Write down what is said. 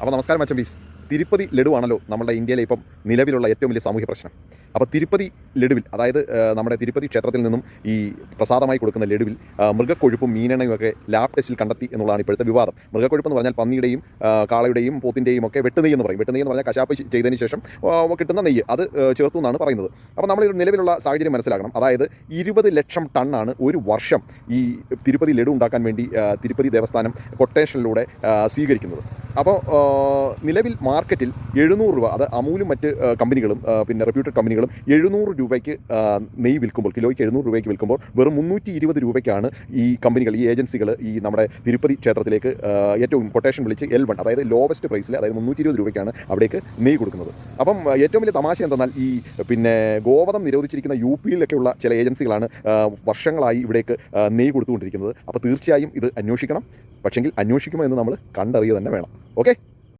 അപ്പോൾ നമസ്കാരം അച്ഛൻ പ്ലീസ് തിരുപ്പതി ലഡുവാണല്ലോ നമ്മുടെ ഇന്ത്യയിലെ ഇപ്പം നിലവിലുള്ള ഏറ്റവും വലിയ സാമൂഹ്യ പ്രശ്നം. അപ്പോൾ തിരുപ്പതി ലഡുവിൽ അതായത് നമ്മുടെ തിരുപ്പതി ക്ഷേത്രത്തിൽ നിന്നും ഈ പ്രസാദമായി കൊടുക്കുന്ന ലഡുവിൽ മൃഗക്കൊഴുപ്പും മീനെണ്ണയും ഒക്കെ ലാബ് ടെസ്റ്റിൽ കണ്ടെത്തി എന്നുള്ളതാണ് ഇപ്പോഴത്തെ വിവാദം. മൃഗക്കൊഴുപ്പ് എന്ന് പറഞ്ഞാൽ പന്നിയുടെയും കാളയുടെയും പോത്തിന്റെയും ഒക്കെ വെട്ടുനെയ്യ് എന്ന് പറയും. വെട്ടുനെയ്യ് എന്ന് പറഞ്ഞാൽ കശാപ്പ് ചെയ്തതിന് ശേഷം കിട്ടുന്ന നെയ്യ്. അത് ചേർത്തു എന്നാണ് പറയുന്നത്. അപ്പോൾ നമ്മൾ നിലവിലുള്ള സാഹചര്യം മനസ്സിലാക്കണം. അതായത് ഇരുപത് ലക്ഷം ടണ്ണാണ് ഒരു വർഷം ഈ തിരുപ്പതി ലഡു ഉണ്ടാക്കാൻ വേണ്ടി തിരുപ്പതി ദേവസ്ഥാനം കൊട്ടേഷനിലൂടെ സ്വീകരിക്കുന്നത്. അപ്പോൾ നിലവിൽ മാർക്കറ്റിൽ എഴുന്നൂറ് രൂപ അത് അമൂലും മറ്റ് കമ്പനികളും പിന്നെ റെപ്യൂട്ടഡ് കമ്പനികളും എഴുന്നൂറ് രൂപയ്ക്ക് നെയ് വിൽക്കുമ്പോൾ കിലോയ്ക്ക് എഴുന്നൂറ് രൂപയ്ക്ക് വിൽക്കുമ്പോൾ വെറും മുന്നൂറ്റി ഇരുപത് രൂപയ്ക്കാണ് ഈ കമ്പനികൾ ഈ ഏജൻസികൾ ഈ നമ്മുടെ തിരുപ്പതി ക്ഷേത്രത്തിലേക്ക് ഏറ്റവും കൊട്ടേഷൻ വിളിച്ച് എൽ വൺ അതായത് ലോവസ്റ്റ് പ്രൈസിൽ അതായത് മുന്നൂറ്റി ഇരുപത് രൂപയ്ക്കാണ് അവിടേക്ക് നെയ് കൊടുക്കുന്നത്. അപ്പം ഏറ്റവും വലിയ തമാശ എന്തെന്നാൽ ഈ പിന്നെ ഗോവധം നിരോധിച്ചിരിക്കുന്ന യു പിയിലൊക്കെയുള്ള ചില ഏജൻസികളാണ് വർഷങ്ങളായി ഇവിടേക്ക് നെയ് കൊടുത്തുകൊണ്ടിരിക്കുന്നത്. അപ്പോൾ തീർച്ചയായും ഇത് അന്വേഷിക്കണം. പക്ഷെങ്കിൽ അന്വേഷിക്കുമോ എന്ന് നമ്മൾ കണ്ടറിയുക തന്നെ വേണം. ഓക്കെ